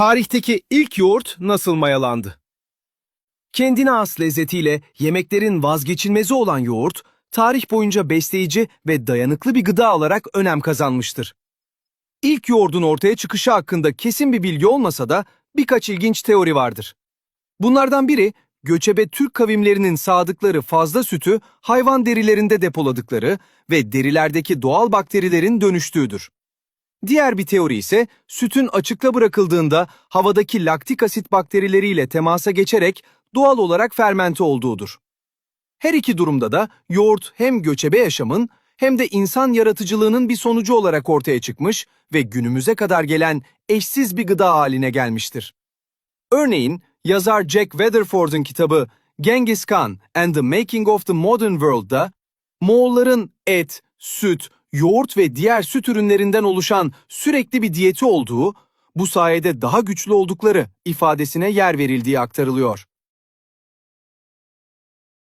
Tarihteki ilk yoğurt nasıl mayalandı? Kendine has lezzetiyle yemeklerin vazgeçilmezi olan yoğurt, tarih boyunca besleyici ve dayanıklı bir gıda olarak önem kazanmıştır. İlk yoğurdun ortaya çıkışı hakkında kesin bir bilgi olmasa da birkaç ilginç teori vardır. Bunlardan biri, göçebe Türk kavimlerinin sağdıkları fazla sütü hayvan derilerinde depoladıkları ve derilerdeki doğal bakterilerin dönüştüğüdür. Diğer bir teori ise sütün açıkta bırakıldığında havadaki laktik asit bakterileriyle temasa geçerek doğal olarak fermente olduğudur. Her iki durumda da yoğurt hem göçebe yaşamın hem de insan yaratıcılığının bir sonucu olarak ortaya çıkmış ve günümüze kadar gelen eşsiz bir gıda haline gelmiştir. Örneğin yazar Jack Weatherford'un kitabı Genghis Khan and the Making of the Modern World'da Moğolların et, süt, yoğurt ve diğer süt ürünlerinden oluşan sürekli bir diyeti olduğu, bu sayede daha güçlü oldukları ifadesine yer verildiği aktarılıyor.